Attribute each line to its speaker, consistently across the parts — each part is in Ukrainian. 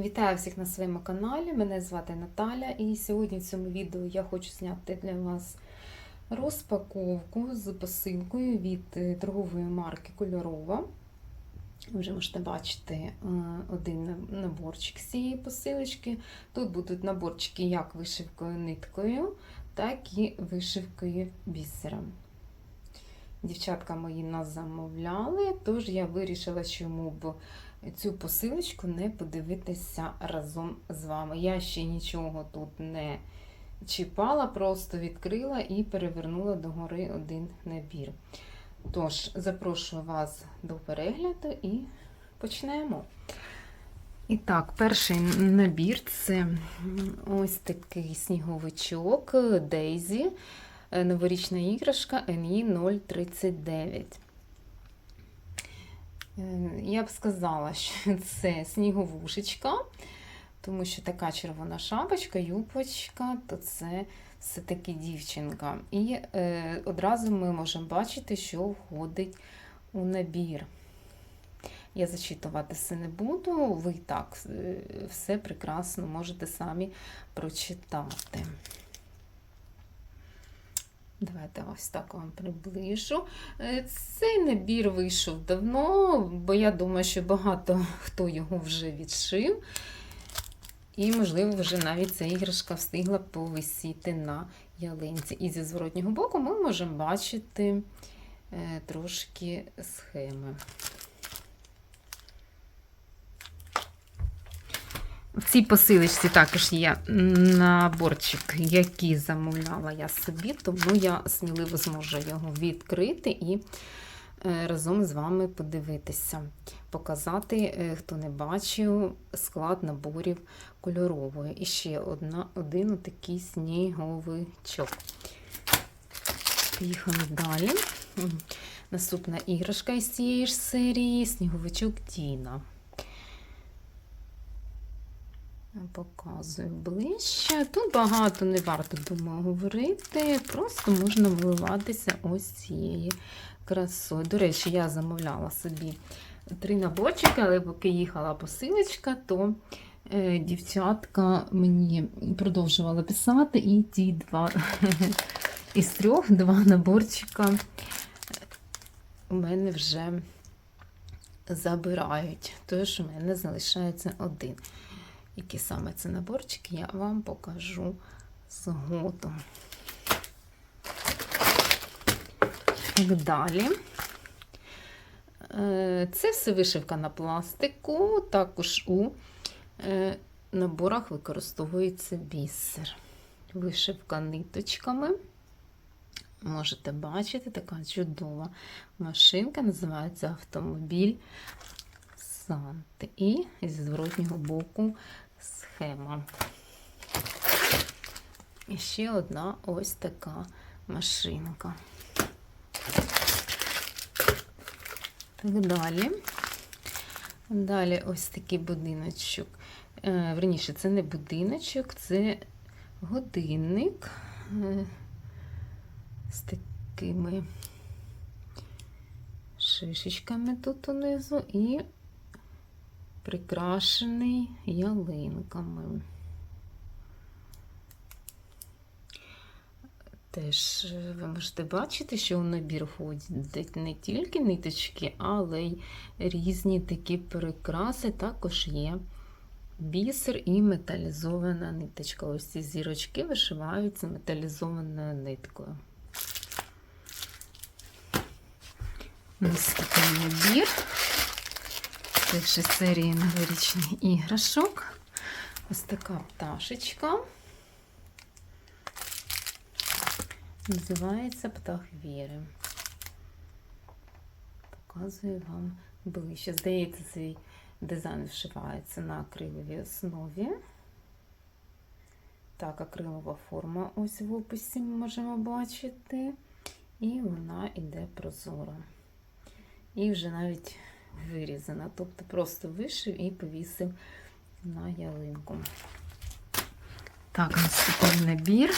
Speaker 1: Вітаю всіх на своєму каналі. Мене звати Наталя, і сьогодні в цьому відео я хочу зняти для вас розпаковку з посилкою від е, торгової марки Кольорова. Ви вже можете бачити е, один наборчик з цієї посилочки. Тут будуть наборчики як вишивкою ниткою, так і вишивкою бісером. Дівчатка мої нас замовляли, тож я вирішила, чому б цю посилочку не подивитися разом з вами. Я ще нічого тут не чіпала, просто відкрила і перевернула догори один набір. Тож, запрошую вас до перегляду і почнемо. І так, перший набір це ось такий сніговичок Дейзі, новорічна іграшка NE 039. Е, Я б сказала, що це сніговушечка, тому що така червона шапочка, юбочка, то це все-таки дівчинка. І е, одразу ми можемо бачити, що входить у набір. Я зачитувати все не буду, ви і так е, все прекрасно можете самі прочитати. Давайте ось так вам приближу. Е, Цей набір вийшов давно, бо я думаю, що багато хто його вже відшив. І, можливо, вже навіть ця іграшка встигла повисіти на ялинці. І зі зворотнього боку ми можемо бачити е, трошки схеми. В цій посилочці також є наборчик, який замовляла я собі, тому я сміливо зможу його відкрити і е, разом з вами подивитися, показати, е, хто не бачив, склад наборів кольорової. І ще одна, один отакий сніговичок. Поїхали далі. Наступна іграшка із цієї ж серії сніговичок Діна. Показую ближче. Тут багато не варто, думаю, говорити. Просто можна виливатися ось цієї красою. До речі, я замовляла собі три наборчики, але поки їхала посилочка, то е, дівчатка мені продовжувала писати, і ті два із трьох два наборчика у мене вже забирають. Тож у мене залишається один. Які саме це наборчики, я вам покажу згодом. Далі. Е, Це все вишивка на пластику, також у е, наборах використовується бісер. Вишивка ниточками. Можете бачити, така чудова машинка, називається автомобіль Санти. І зі зворотнього боку схема. І ще одна ось така машинка. Так далі. Далі ось такий будиночок. Е, Верніше, це не будиночок, це годинник е, з такими шишечками тут унизу і прикрашений ялинками. Теж е, ви можете бачити, що у набір входять не тільки ниточки, але й різні такі прикраси. Також є бісер і металізована ниточка. Ось ці зірочки вишиваються металізованою ниткою. Наступний набір. Першої серії новорічних іграшок. Ось така пташечка. Називається Птах Віри. Показую вам ближче. Здається, цей дизайн вшивається на акриловій основі. Так, акрилова форма ось в описі ми можемо бачити. І вона йде прозора. І вже навіть вирізана. Тобто просто вишив і повісив на ялинку. Так, наступний набір.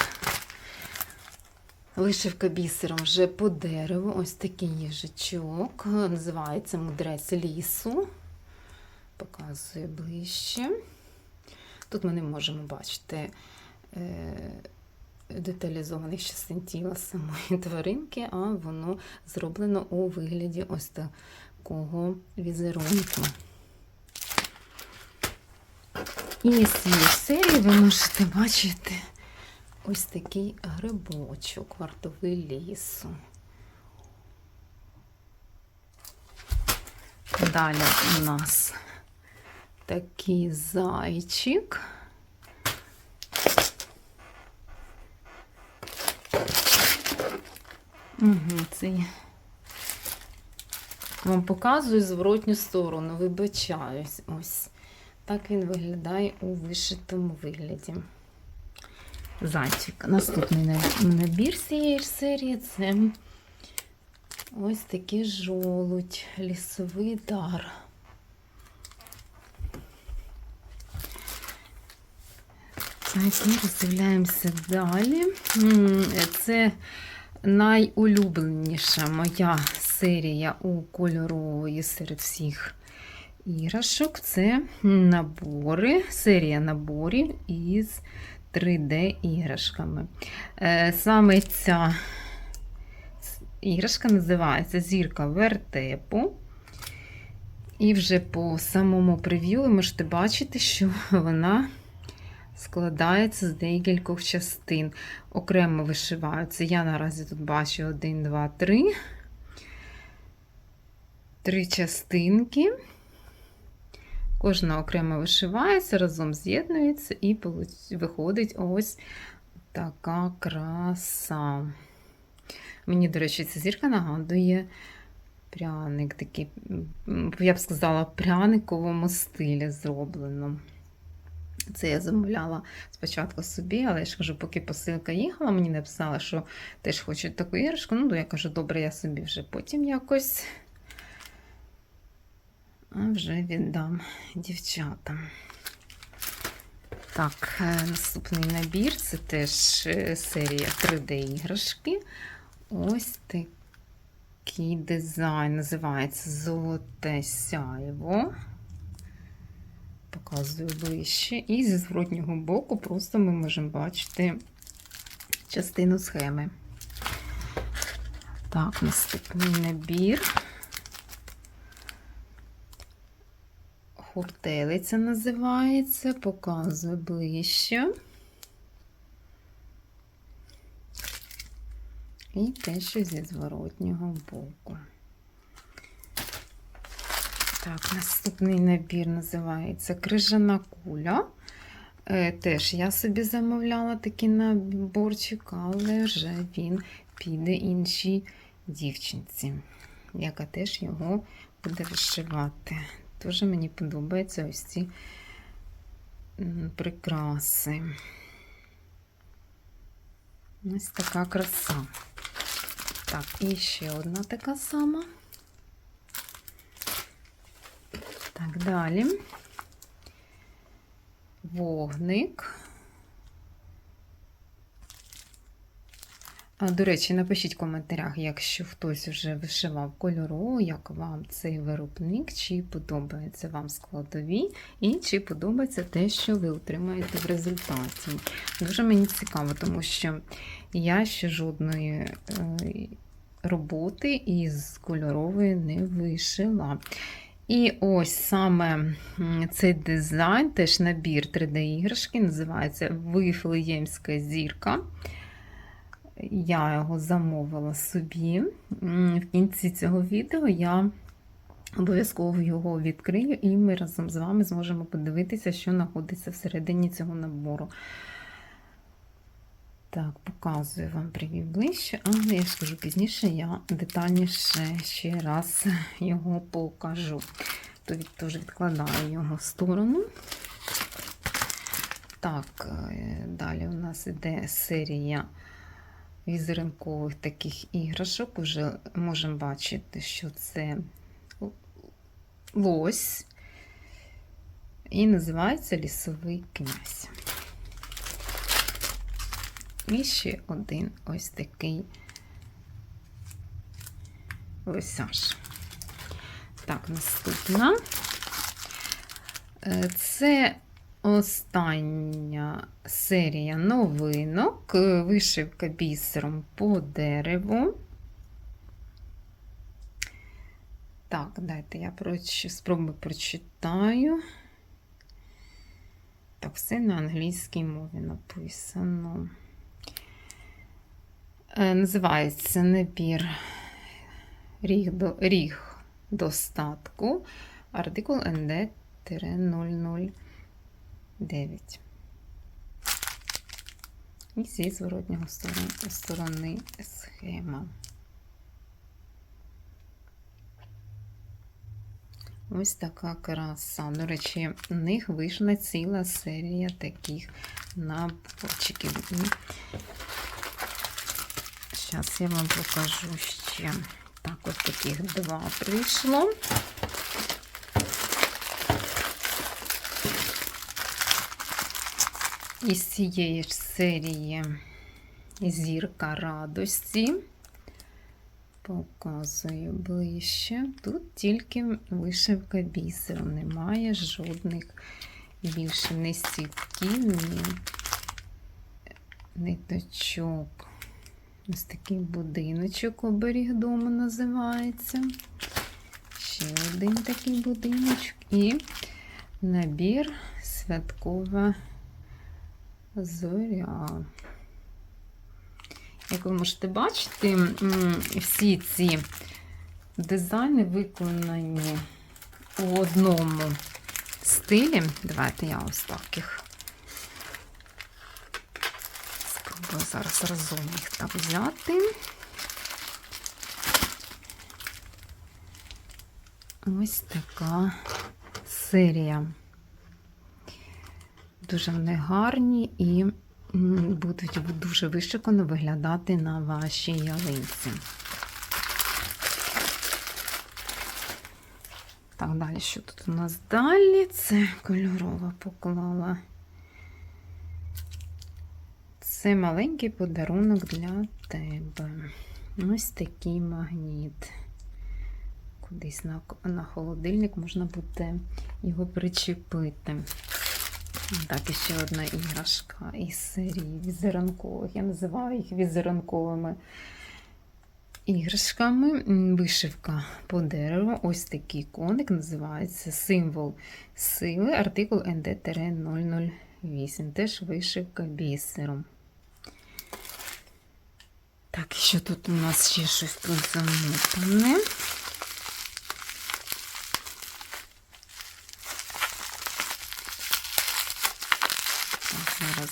Speaker 1: Вишивка бісером вже по дереву. Ось такий їжачок. Називається мудрець лісу. Показую ближче. Тут ми не можемо бачити е, деталізованих частин тіла самої тваринки, а воно зроблено у вигляді ось такого візерунку. І з цієї серії ви можете бачити ось такий грибочок, вартовий лісу. Далі у нас такий зайчик. Угу, це вам показую зворотню сторону, вибачаюсь. Ось так він виглядає у вишитому вигляді. Зайчик. Наступний на- набір цієї ж серії це ось такий жолудь, лісовий дар. Так, і роздивляємося далі. Це найулюбленіша моя серія у кольорової серед всіх іграшок. Це набори, серія наборів із 3D-іграшками. Е, Саме ця іграшка називається Зірка вертепу. І вже по самому прев'ю ви можете бачити, що вона складається з декількох частин. Окремо вишиваються. Я наразі тут бачу 1, 2, 3. Три частинки. Кожна окремо вишивається, разом з'єднується і виходить ось така краса. Мені, до речі, ця зірка нагадує пряник, такий, я б сказала, в пряниковому стилі зроблено. Це я замовляла спочатку собі, але я ж кажу, поки посилка їхала, мені написала, що теж хочуть таку іграшку. Ну, я кажу, добре, я собі вже потім якось а вже віддам дівчатам. Так, е, наступний набір це теж е, серія 3D-іграшки. Ось такий дизайн називається Золоте сяйво. Показую ближче. І зі зворотнього боку просто ми можемо бачити частину схеми. Так, наступний набір. Хуртелиця називається, показую ближче. І те, що зі зворотнього боку. Так, наступний набір називається Крижана куля. Е, Теж я собі замовляла такий наборчик, але вже він піде іншій дівчинці, яка теж його буде вишивати. Дуже мені подобаються ось ці прикраси. Ось така краса. Так, і ще одна така сама. Так, далі. Вогник. До речі, напишіть в коментарях, якщо хтось вже вишивав кольорову, як вам цей виробник, чи подобається вам складові, і чи подобається те, що ви отримаєте в результаті. Дуже мені цікаво, тому що я ще жодної е, роботи із кольорової не вишила. І ось саме цей дизайн, теж набір 3D-іграшки, називається Вифлеємська зірка. Я його замовила собі. В кінці цього відео я обов'язково його відкрию, і ми разом з вами зможемо подивитися, що знаходиться всередині цього набору. Так, показую вам привів ближче, але я скажу пізніше, я детальніше ще раз його покажу. То теж відкладаю його в сторону. Так, е, далі у нас іде серія візеринкових таких іграшок. Уже можемо бачити, що це лось. І називається лісовий князь. І ще один ось такий лосяж. Так, наступна. Е, Це остання серія новинок. Е, Вишивка бісером по дереву. Так, дайте я проч... спробую прочитаю. Так, все на англійській мові написано. Е, Називається набір ріг, до, ріг достатку. Артикул НД-009. І зі зворотнього сторони, схема. Ось така краса. До речі, у них вийшла ціла серія таких наборчиків. Зараз я вам покажу ще. Так, ось таких два прийшло. Із цієї ж серії зірка радості. Показую ближче. Тут тільки вишивка бісером, немає жодних більше не стійків, ні ниточок. Ось такий будиночок оберіг дому називається. Ще один такий будиночок. І набір святкова зоря. Як ви можете бачити, всі ці дизайни виконані у одному стилі. Давайте я ось так їх спробую зараз разом їх так взяти. Ось така серія. Дуже вони гарні і будуть дуже вишикано виглядати на вашій ялинці. Так, далі, що тут у нас далі? Це кольорова поклала. Це маленький подарунок для тебе. Ось такий магніт. Кудись на, на холодильник можна буде його причепити. Так, і ще одна іграшка із серії візерункових. Я називаю їх візерунковими іграшками. Вишивка по дереву. Ось такий коник називається символ сили, артикул НД-008. Теж вишивка бісером. Так, що тут у нас ще щось тут замотане?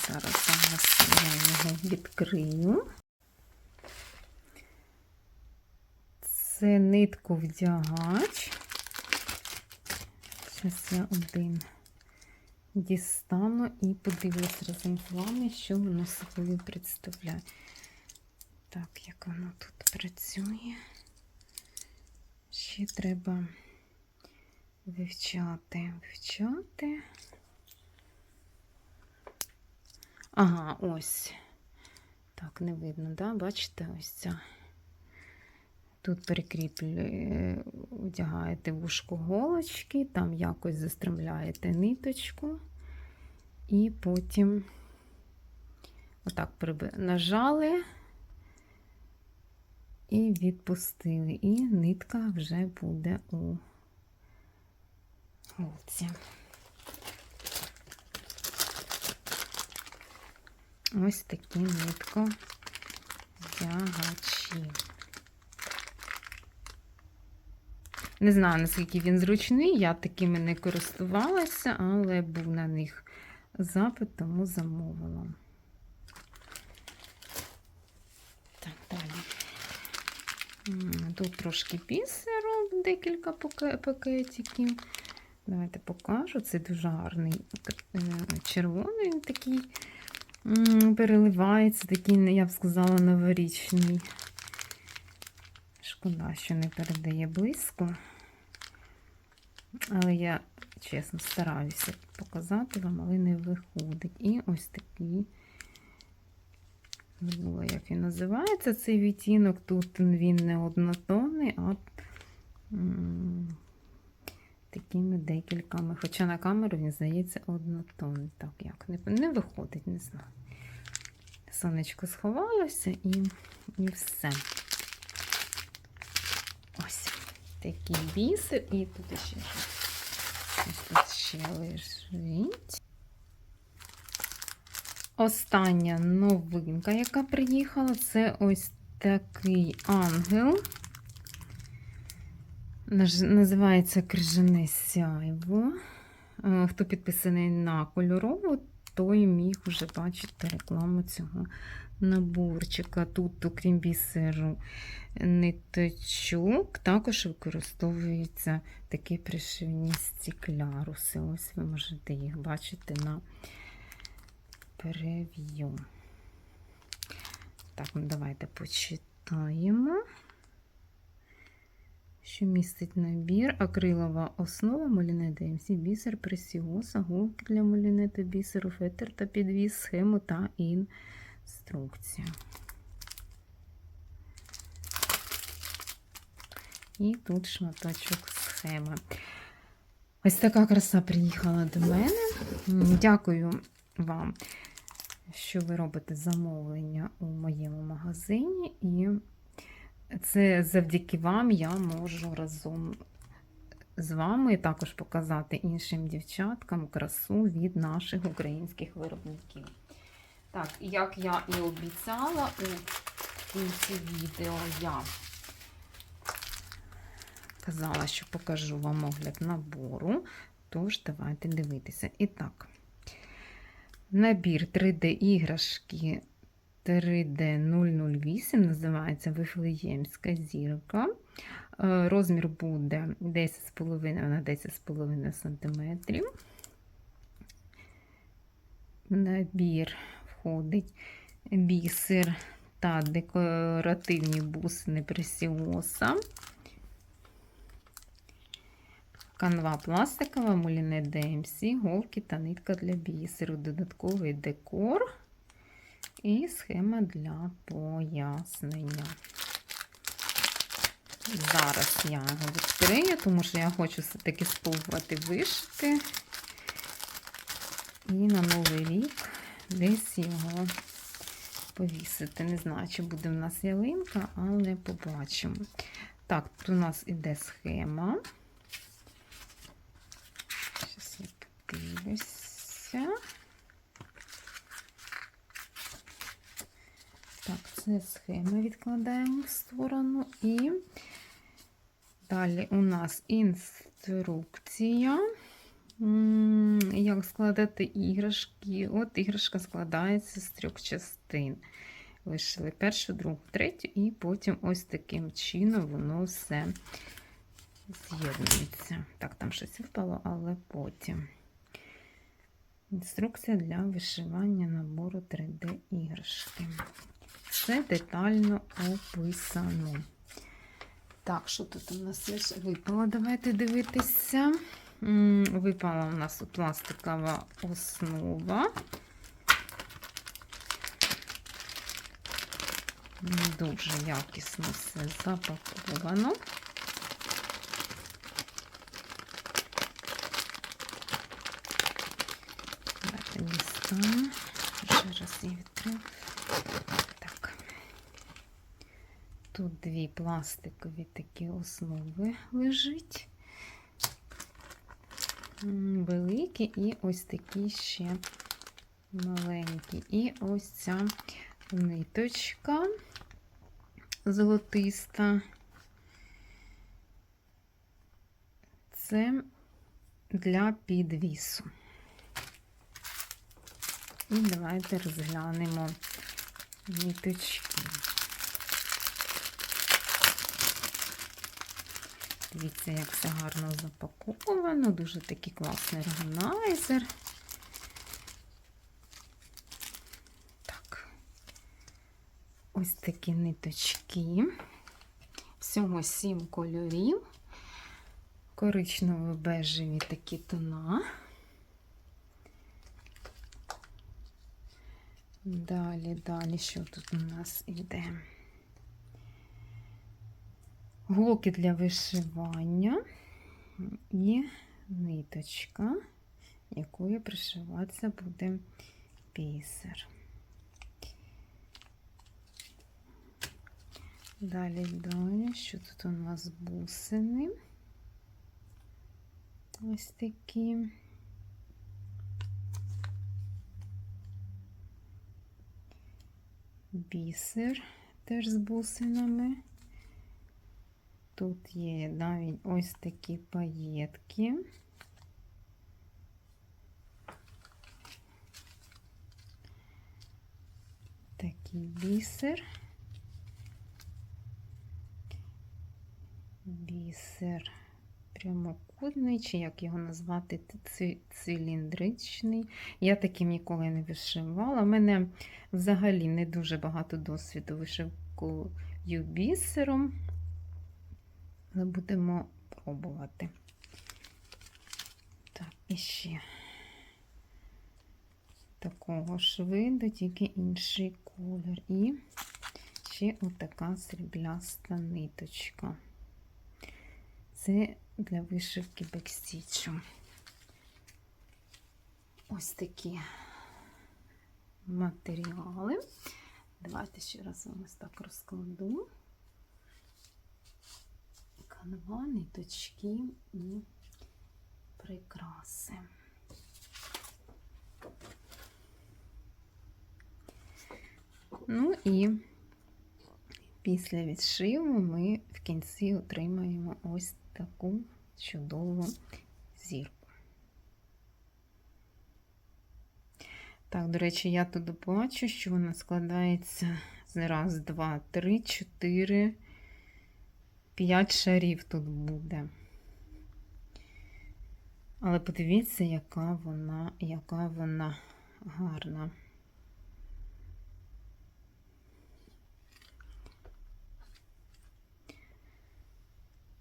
Speaker 1: Зараз, зараз, я його відкрию. Це нитку вдягач. Зараз я один дістану і подивлюсь разом з вами, що воно собою представляє. Так, як воно тут працює. Ще треба вивчати, вивчати. Ага, ось. Так, не видно, да? Бачите, ось ця. Тут прикріплює, одягаєте вушку голочки, там якось застремляєте ниточку, і потім отак нажали і відпустили. І нитка вже буде у голці. Ось такі нитко вдягачі. Не знаю, наскільки він зручний, я такими не користувалася, але був на них запит, тому замовила. Так, далі. Тут трошки бісеру, декілька пакетиків. Давайте покажу. Це дуже гарний е, червоний такий переливається, такий, я б сказала, новорічний. Шкода, що не передає близько. Але я, чесно, стараюся показати вам, але не виходить. І ось такий, забула, як він називається, цей відтінок. Тут він не однотонний, а такими декількома. Хоча на камеру він здається однотонний. Так, як не, не виходить, не знаю. Сонечко сховалося і, і все. Ось такий бісер. І тут ще щось тут ще лежить. Остання новинка, яка приїхала, це ось такий ангел. Називається крижане сяйво. Е, Хто підписаний на кольорову, той міг вже бачити рекламу цього наборчика. Тут, окрім бісеру, ниточок, також використовуються такі пришивні стікляруси. Ось ви можете їх бачити на прев'ю. Так, ну давайте почитаємо. Що містить набір, акрилова основа, моліне DMC, бісер, пресіоса, голки для молінету, бісеру, фетр та підвіз, схему та інструкцію. І тут шматочок схеми. Ось така краса приїхала до мене. Дякую вам, що ви робите замовлення у моєму магазині. І це завдяки вам я можу разом з вами також показати іншим дівчаткам красу від наших українських виробників. Так, як я і обіцяла, у кінці відео я казала, що покажу вам огляд набору. Тож, давайте дивитися. І так, набір 3D-іграшки 3D008 називається Вифлеємська зірка. Е, Розмір буде 10,5 на 10,5 см. В набір входить бісер та декоративні бусини пресіоса. Канва пластикова, муліне DMC, голки та нитка для бісеру, додатковий декор і схема для пояснення. Зараз я його відкрию, тому що я хочу все-таки спробувати вишити. І на Новий рік десь його повісити. Не знаю, чи буде в нас ялинка, але побачимо. Так, тут у нас іде схема. Зараз я подивлюся. Це схема відкладаємо в сторону. І далі у нас інструкція. Як складати іграшки. От іграшка складається з трьох частин. Вишили першу, другу, третю, і потім ось таким чином воно все з'єднується. Так, там щось впало, але потім. Інструкція для вишивання набору 3D-іграшки. Все детально описано. Так, що тут у нас випало? Давайте дивитися. Випала у нас пластикова основа. Дуже якісно все запаковано. Давайте дістану. Ще раз її відкрию. Тут дві пластикові такі основи лежить. Великі і ось такі ще маленькі. І ось ця ниточка золотиста. Це для підвісу. І давайте розглянемо ниточки. Дивіться, як все гарно запаковано, дуже такий класний органайзер. Так, ось такі ниточки. Всього сім кольорів. Коричнево-бежеві такі тона. Далі, далі, що тут у нас іде? Голки для вишивання. І ниточка, якою пришиватися буде бісер. Далі далі, що тут у нас бусини? Ось такі. Бісер теж з бусинами. Тут є навіть ось такі паєтки. Такий бісер. Бісер прямокутний, чи як його назвати, циліндричний. Я таким ніколи не вишивала. У мене взагалі не дуже багато досвіду вишивкою бісером. Але будемо пробувати. Так, і ще такого ж виду, тільки інший колір. І ще отака срібляста ниточка. Це для вишивки бекстічу. Ось такі матеріали. Давайте ще раз вам ось так розкладу. Канва, ниточки і прикраси. Ну і після відшиву ми в кінці отримаємо ось таку чудову зірку. Так, до речі, я тут бачу, що вона складається з раз, два, три, чотири, п'ять шарів тут буде. Але подивіться, яка вона, яка вона гарна.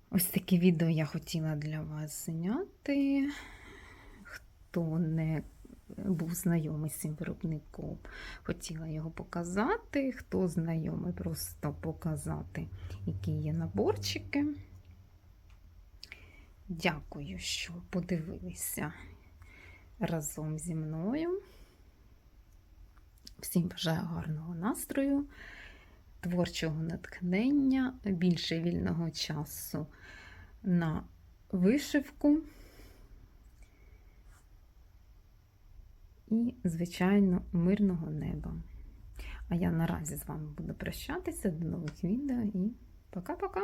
Speaker 1: Ось таке відео я хотіла для вас зняти. Хто не був знайомий з цим виробником, хотіла його показати. Хто знайомий, просто показати, які є наборчики. Дякую, що подивилися разом зі мною. Всім бажаю гарного настрою, творчого натхнення, більше вільного часу на вишивку. І, звичайно, мирного неба. А я наразі з вами буду прощатися. До нових відео і пока-пока!